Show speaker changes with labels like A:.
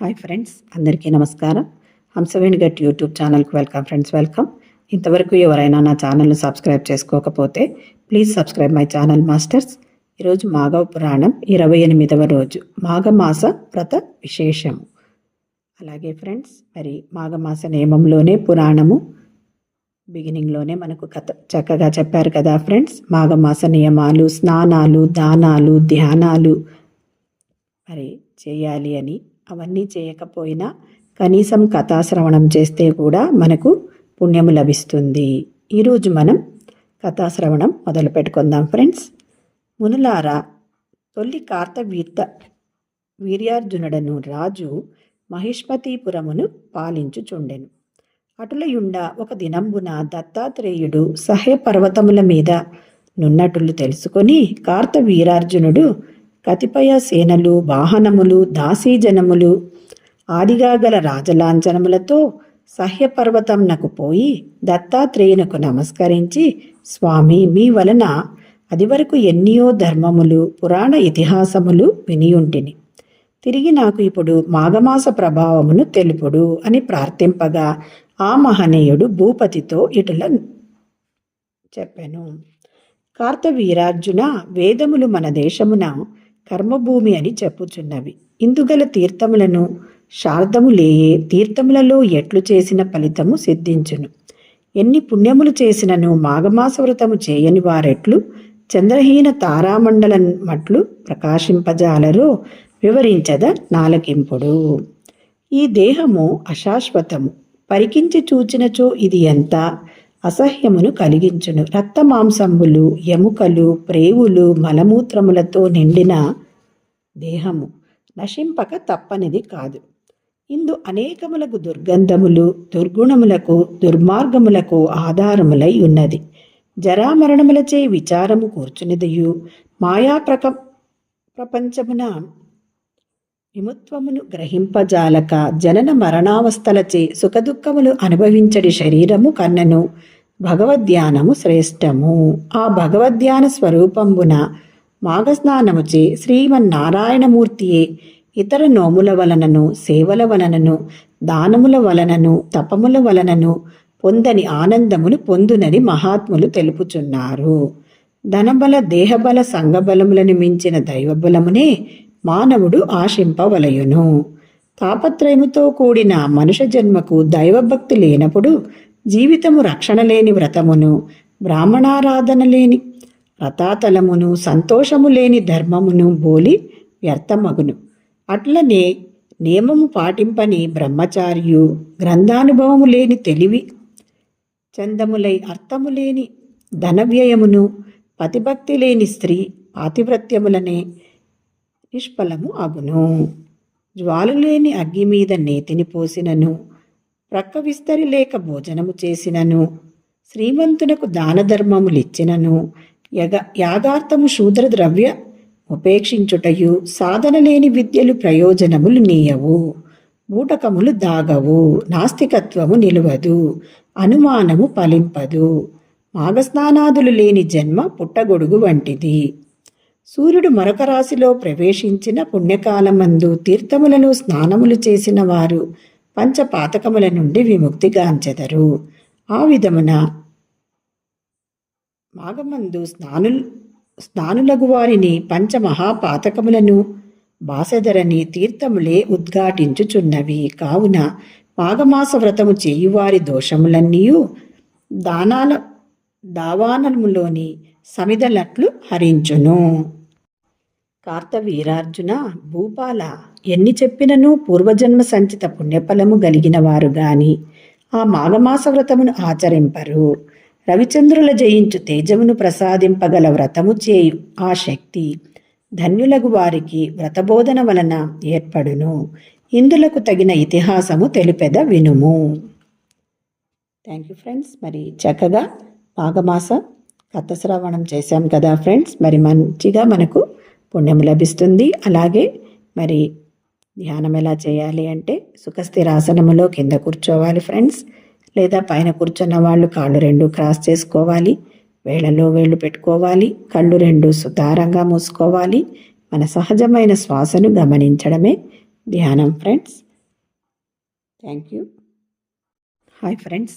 A: Hi friends అందరికీ నమస్కారం. హంసవేణి గట్ యూట్యూబ్ ఛానల్కి వెల్కమ్ ఫ్రెండ్స్ వెల్కమ్. ఇంతవరకు ఎవరైనా నా ఛానల్ను సబ్స్క్రైబ్ చేసుకోకపోతే please subscribe my channel masters. ఈరోజు మాఘవ పురాణం ఇరవై ఎనిమిదవ రోజు మాఘమాస వ్రత విశేషము. అలాగే ఫ్రెండ్స్ మరి మాఘమాస నియమంలోనే పురాణము. బిగినింగ్లోనే మనకు కథ చక్కగా చెప్పారు కదా ఫ్రెండ్స్ మాఘమాస నియమాలు స్నానాలు దానాలు ధ్యానాలు అరే చేయాలి అని అవన్నీ చేయకపోయినా కనీసం కథాశ్రవణం చేస్తే కూడా మనకు పుణ్యము లభిస్తుంది. ఈరోజు మనం కథాశ్రవణం మొదలు పెట్టుకుందాం ఫ్రెండ్స్. మునులారా తొల్లి కార్తవీర్త వీర్యార్జునుడను రాజు మహిష్మతీపురమును పాలించుచుండెను. అటులయుండ ఒక దినంబున దత్తాత్రేయుడు సహ్య పర్వతముల మీద నున్నటులు తెలుసుకొని కార్త వీరార్జునుడు కతిపయ సేనలు వాహనములు దాసీజనములు ఆదిగా గల రాజలాంఛనములతో సహ్యపర్వతంనకు పోయి దత్తాత్రేయునకు నమస్కరించి స్వామి మీ వలన అదివరకు ఎన్నియో ధర్మములు పురాణ ఇతిహాసములు వినియుంటిని. తిరిగి నాకు ఇప్పుడు మాఘమాస ప్రభావమును తెలుపుడు అని ప్రార్థింపగా ఆ మహనీయుడు భూపతితో ఇటుల చెప్పాను. కార్తవీరార్జున వేదములు మన దేశమున కర్మభూమి అని చెప్పుచున్నవి. ఇందుగల తీర్థములను శారదములేయే తీర్థములలో ఎట్లు చేసిన ఫలితము సిద్ధించును. ఎన్ని పుణ్యములు చేసినను మాఘమాస వ్రతము చేయని వారెట్లు చంద్రహీన తారామండల మట్లు ప్రకాశింపజాలరో వివరించద నాలకింపుడు. ఈ దేహము అశాశ్వతము. పరికించి చూచినచో ఇది ఎంత? అసహ్యమును కలిగించును. రక్తమాంసంబులు ఎముకలు ప్రేవులు మలమూత్రములతో నిండిన దేహము నశింపక తప్పనిది కాదు. ఇందు అనేకములకు దుర్గంధములు దుర్గుణములకు దుర్మార్గములకు ఆధారములై ఉన్నది. జరామరణములచే విచారము కూర్చునిదయు. మాయా ప్రక ప్రపంచమున విముత్వమును గ్రహింపజాలక జనన మరణావస్థలచే సుఖదుఖములు అనుభవించడి శరీరము కన్నను. భగవద్ధ్యానము శ్రేష్టము. ఆ భగవద్ధ్యాన స్వరూపంబున మాఘస్నానముచే శ్రీమన్నారాయణమూర్తియే ఇతర నోముల వలనను సేవల వలనను దానముల వలనను తపముల వలనను పొందని ఆనందమును పొందునని మహాత్ములు తెలుపుచున్నారు. ధనబల దేహబల సంఘబలములను మించిన దైవబలమునే మానవుడు ఆశింపవలయును. తాపత్రయముతో కూడిన మనుష జన్మకు దైవభక్తి లేనప్పుడు జీవితము రక్షణ లేని వ్రతమును బ్రాహ్మణారాధన లేని వ్రతాతలమును సంతోషము లేని ధర్మమును బోలి వ్యర్థమగును. అట్లనే నియమము పాటింపని బ్రహ్మచారియు గ్రంథానుభవము లేని తెలివి చందములై అర్థము లేని ధనవ్యయమును పతిభక్తి లేని స్త్రీ పాతివ్రత్యములనే నిష్ఫలము అగును. జ్వాలు లేని అగ్గి మీద నేతిని పోసినను ప్రక్క విస్తరి లేక భోజనము చేసినను శ్రీమంతునకు దాన ధర్మములిచ్చినను యగ యాగార్థము శూద్ర ద్రవ్య ఉపేక్షించుటయు సాధన లేని విద్యలు ప్రయోజనములు నీయవు బూటకములు దాగవు నాస్తికత్వము నిలువదు అనుమానము ఫలింపదు మాఘస్నానాదులు లేని జన్మ పుట్టగొడుగు వంటిది. సూర్యుడు మరొక రాశిలో ప్రవేశించిన పుణ్యకాలమందు తీర్థములను స్నానములు చేసిన వారు పంచపాతకముల నుండి విముక్తిగాంచెదరు ఆ విధమున మాఘమందు స్నానులు స్నానులగు వారిని పంచమహాపాతకములను బాసెదరని తీర్థములే ఉద్ఘాటించుచున్నవి. కావున మాఘమాస వ్రతము చేయువారి దోషములన్నీయు దానాల దావానములోని సమిదలట్లు హరించును. కార్తవీరార్జున భూపాల ఎన్ని చెప్పినను పూర్వజన్మ సంచిత పుణ్యఫలము గలిగిన వారు గాని ఆ మాఘమాస వ్రతమును ఆచరింపరు. రవిచంద్రుల జయించు తేజమును ప్రసాదింపగల వ్రతము చేయు ఆ శక్తి ధన్యులగు వారికి వ్రతబోధన వలన ఏర్పడును. ఇందులకు తగిన ఇతిహాసము తెలిపెద వినుము. థ్యాంక్ యూ ఫ్రెండ్స్ మరి చక్కగా మాఘమాస కథ శ్రవణం చేశాం కదా ఫ్రెండ్స్ మరి మంచిగా మనకు పుణ్యం లభిస్తుంది. అలాగే మరి ధ్యానం ఎలా చేయాలి అంటే సుఖస్థిరాసనములో కింద కూర్చోవాలి ఫ్రెండ్స్. లేదా పైన కూర్చున్న వాళ్ళు కాళ్ళు రెండు క్రాస్ చేసుకోవాలి. వేళలో వేళ్ళు పెట్టుకోవాలి. కళ్ళు రెండు సుతారంగా మూసుకోవాలి. మన సహజమైన శ్వాసను గమనించడమే ధ్యానం friends. Thank you. Hi friends.